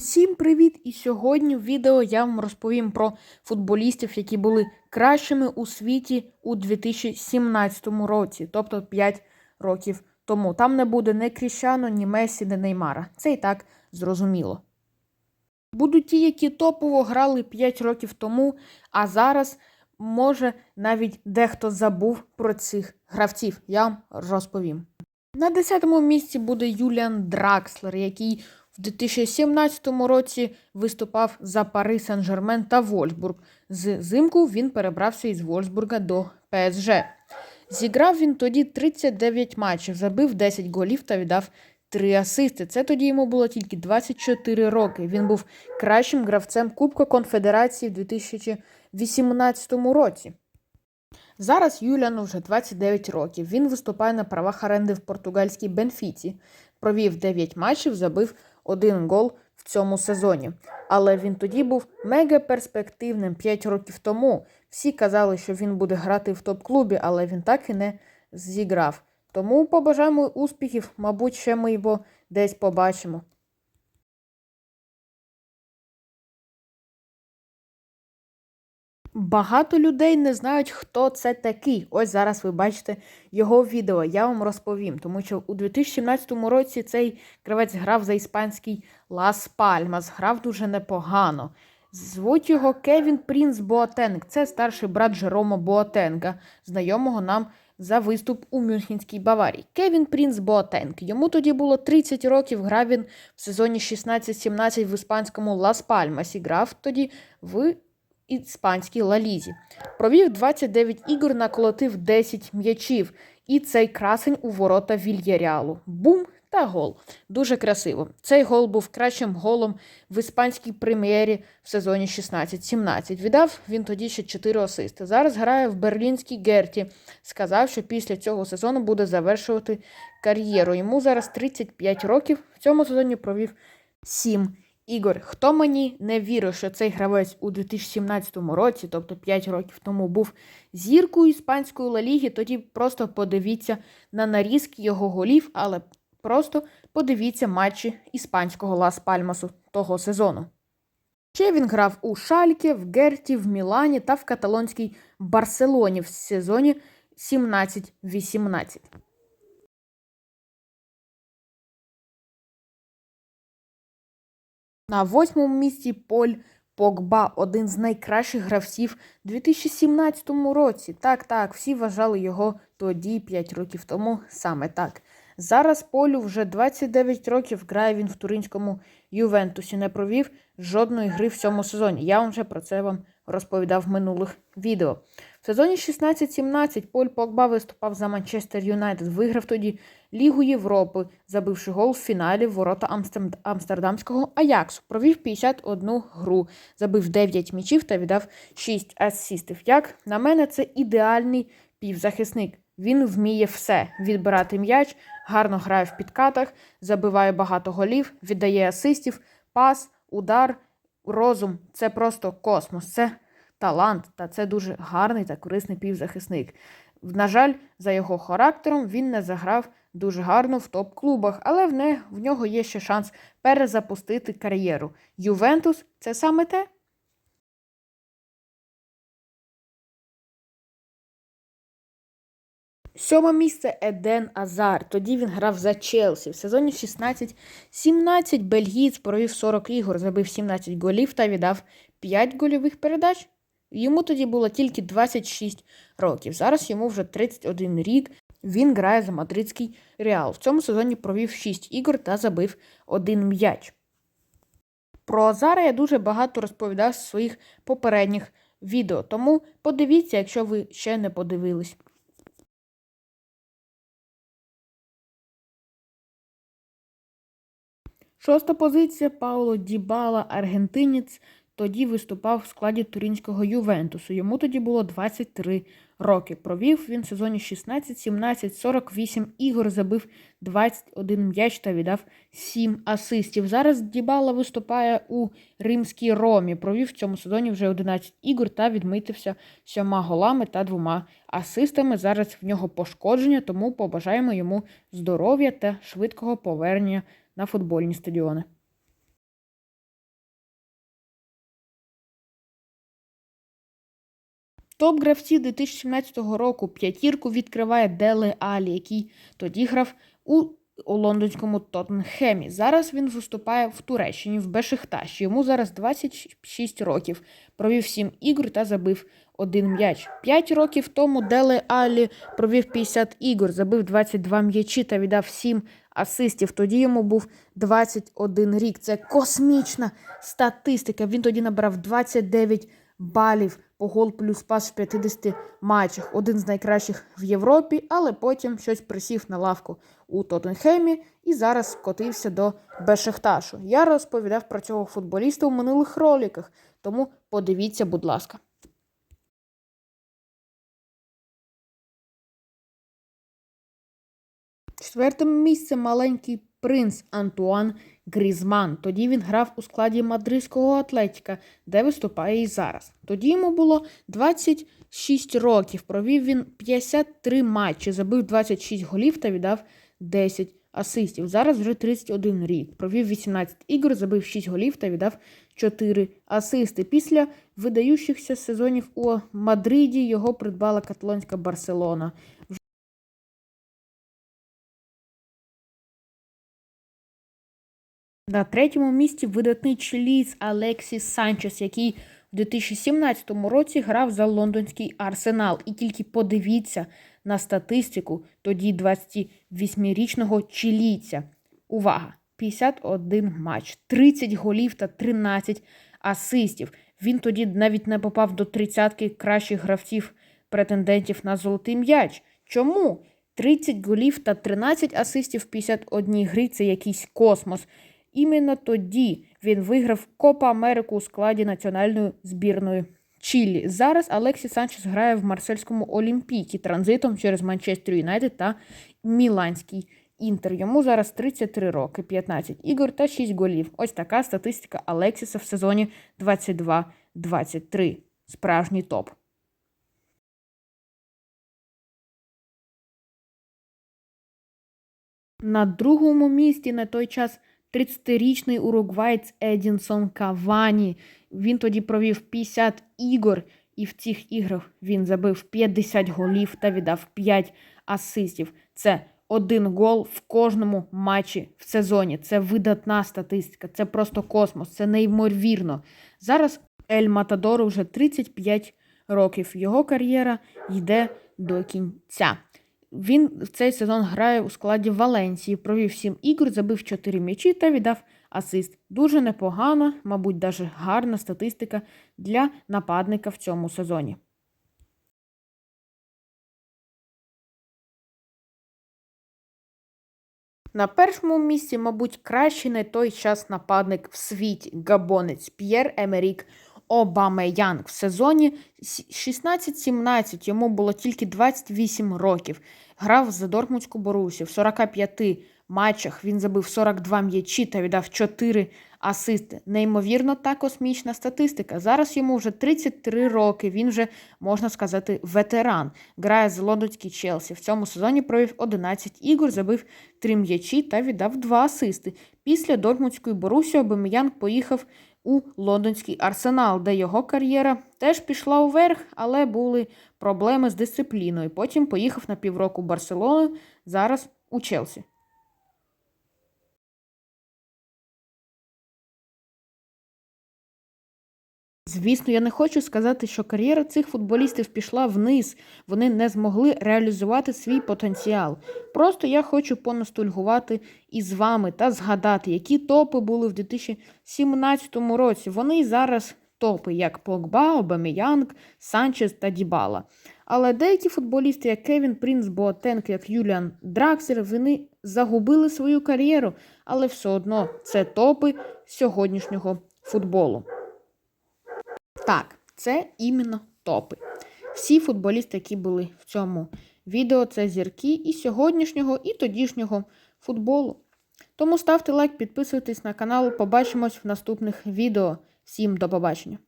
Всім привіт! І сьогодні в відео я вам розповім про футболістів, які були кращими у світі у 2017 році, тобто 5 років тому. Там не буде ні Кріщано, ні Месі, ні Неймара. Це і так зрозуміло. Будуть ті, які топово грали 5 років тому, а зараз, може, навіть дехто забув про цих гравців. Я вам розповім. На 10-му місці буде Юліан Дракслер, який в 2017 році виступав за Пари Сен-Жермен та Вольсбург. З зимку він перебрався із Вольсбурга до ПСЖ. Зіграв він тоді 39 матчів, забив 10 голів та віддав 3 асисти. Це тоді йому було тільки 24 роки. Він був кращим гравцем Кубка Конфедерації в 2018 році. Зараз Юліану вже 29 років. Він виступає на правах оренди в португальській Бенфіці. Провів 9 матчів, забив один гол в цьому сезоні. Але він тоді був мега перспективним 5 років тому. Всі казали, що він буде грати в топ-клубі, але він так і не зіграв. Тому побажаємо успіхів, мабуть, ще ми його десь побачимо. Багато людей не знають, хто це такий. Ось зараз ви бачите його відео. Я вам розповім, тому що у 2017 році цей гравець грав за іспанський Лас Пальмас, грав дуже непогано. Звуть його Кевін Прінс Боатенг. Це старший брат Жерома Боатенга, знайомого нам за виступ у Мюнхенській Баварії. Кевін Прінс Боатенг. Йому тоді було 30 років. Грав він в сезоні 16-17 в іспанському Лас Пальмасі. Грав тоді в іспанській лалізі. Провів 29 ігор, наколотив 10 м'ячів. І цей красень у ворота Вільяреалу. Бум та гол. Дуже красиво. Цей гол був кращим голом в іспанській прем'єрі в сезоні 16-17. Віддав він тоді ще 4 асисти. Зараз грає в берлінській Герті. Сказав, що після цього сезону буде завершувати кар'єру. Йому зараз 35 років. В цьому сезоні провів 7 Ігор, хто мені не вірив, що цей гравець у 2017 році, тобто 5 років тому, був зіркою іспанської лаліги, тоді просто подивіться на нарізки його голів, але просто подивіться матчі іспанського Лас Пальмасу того сезону. Ще він грав у Шальке, в Герті, в Мілані та в каталонській Барселоні в сезоні 17-18. На восьмому місці Поль Погба, один з найкращих гравців у 2017 році. Так, так, всі вважали його тоді, 5 років тому, саме так. Зараз Полю вже 29 років грає він в туринському Ювентусі. Не провів жодної гри в цьому сезоні. Я вам вже про це вам розповідав в минулих відео. В сезоні 16-17 Поль Погба виступав за Манчестер Юнайтед. Виграв тоді Лігу Європи, забивши гол в фіналі в ворота Амстердамського Аяксу. Провів 51 гру, забив 9 м'ячів та віддав 6 асістів. Як на мене, це ідеальний півзахисник. Він вміє все: відбирати м'яч, гарно грає в підкатах, забиває багато голів, віддає асистів, пас, удар, розум це просто космос, це талант, та це дуже гарний та корисний півзахисник. На жаль, за його характером він не заграв дуже гарно в топ-клубах, але в, не, в нього є ще шанс перезапустити кар'єру. Ювентус це саме те. Сьоме місце Еден Азар. Тоді він грав за Челсі. В сезоні 16-17 бельгієць провів 40 ігор, забив 17 голів та віддав 5 гольових передач. Йому тоді було тільки 26 років. Зараз йому вже 31 рік. Він грає за мадридський реал. В цьому сезоні провів 6 ігор та забив один м'яч. Про Азара я дуже багато розповідав в своїх попередніх відео, тому подивіться, якщо ви ще не подивились. Шоста позиція. Пауло Дібала, аргентинець, тоді виступав в складі турінського Ювентусу. Йому тоді було 23 роки. Провів він в сезоні 16-17, 48 ігор, забив 21 м'яч та віддав 7 асистів. Зараз Дібала виступає у римській Ромі. Провів в цьому сезоні вже 11 ігор та відмитився сьома голами та двома асистами. Зараз в нього пошкодження, тому побажаємо йому здоров'я та швидкого повернення на футбольні стадіони. Топ гравців 2017 року п'ятірку відкриває Деле Алі, який тоді грав у у лондонському Тоттенхемі. Зараз він виступає в Туреччині в Бешикташі. Йому зараз 26 років. Провів 7 ігор та забив один м'яч. 5 років тому Деле Алі провів 50 ігор, забив 22 м'ячі та віддав 7 асистів. Тоді йому був 21 рік. Це космічна статистика. Він тоді набрав 29 балів гол плюс пас в 50 матчах. Один з найкращих в Європі, але потім щось присів на лавку у Тоттенхемі і зараз скотився до Бешехташу. Я розповідав про цього футболіста у минулих роликах, тому подивіться, будь ласка. Четвертим місцем маленький принц Антуан Грізман. Тоді він грав у складі мадридського Атлетіка, де виступає і зараз. Тоді йому було 26 років. Провів він 53 матчі, забив 26 голів та віддав 10 асистів. Зараз вже 31 рік. Провів 18 ігор, забив 6 голів та віддав 4 асисти. Після видаючихся сезонів у Мадриді його придбала каталонська Барселона. На третьому місці видатний чилієць Алексіс Санчес, який у 2017 році грав за лондонський арсенал. І тільки подивіться на статистику тоді 28-річного чилійця. Увага! 51 матч, 30 голів та 13 асистів. Він тоді навіть не попав до тридцятки кращих гравців претендентів на золотий м'яч. Чому? 30 голів та 13 асистів в 51 грі це якийсь космос. Іменно тоді він виграв Копа Америку у складі національної збірної Чилі. Зараз Алексі Санчес грає в Марсельському Олімпійці транзитом через Манчестер Юнайтед та Міланський Інтер. Йому зараз 33 роки, 15 ігор та 6 голів. Ось така статистика Алексіса в сезоні 22-23. Справжній топ. На другому місці на той час 30-річний уругвайць Едінсон Кавані. Він тоді провів 50 ігор, і в цих іграх він забив 50 голів та віддав 5 асистів. Це один гол в кожному матчі в сезоні. Це видатна статистика, це просто космос, це неймовірно. Зараз Ель Матадору вже 35 років. Його кар'єра йде до кінця. Він в цей сезон грає у складі Валенції, провів 7 ігор, забив 4 м'ячі та віддав асист. Дуже непогана, мабуть, даже гарна статистика для нападника в цьому сезоні. На першому місці, мабуть, кращий на той час нападник в світі габонець П'єр Емерік Обамеянг. В сезоні 16-17 йому було тільки 28 років. Грав за Дортмундську Борусію. В 45 матчах він забив 42 м'ячі та віддав 4 асисти. Неймовірно, та космічна статистика. Зараз йому вже 33 роки. Він вже, можна сказати, ветеран. Грає за лондонський Челсі. В цьому сезоні провів 11 ігор, забив 3 м'ячі та віддав 2 асисти. Після Дортмундської Борусі Обамеянг поїхав у лондонський арсенал, де його кар'єра теж пішла уверх, але були проблеми з дисципліною. Потім поїхав на півроку в Барселону, зараз у Челсі. Звісно, я не хочу сказати, що кар'єра цих футболістів пішла вниз, вони не змогли реалізувати свій потенціал. Просто я хочу поностальгувати із вами та згадати, які топи були в 2017 році. Вони зараз топи, як Погба, Обаміянг, Санчес та Дібала. Але деякі футболісти, як Кевін Принц Боатенк, як Юліан Драксер, вони загубили свою кар'єру, але все одно це топи сьогоднішнього футболу. Так, це іменно топи. Всі футболісти, які були в цьому відео, це зірки і сьогоднішнього, і тодішнього футболу. Тому ставте лайк, підписуйтесь на канал. Побачимось в наступних відео. Всім до побачення!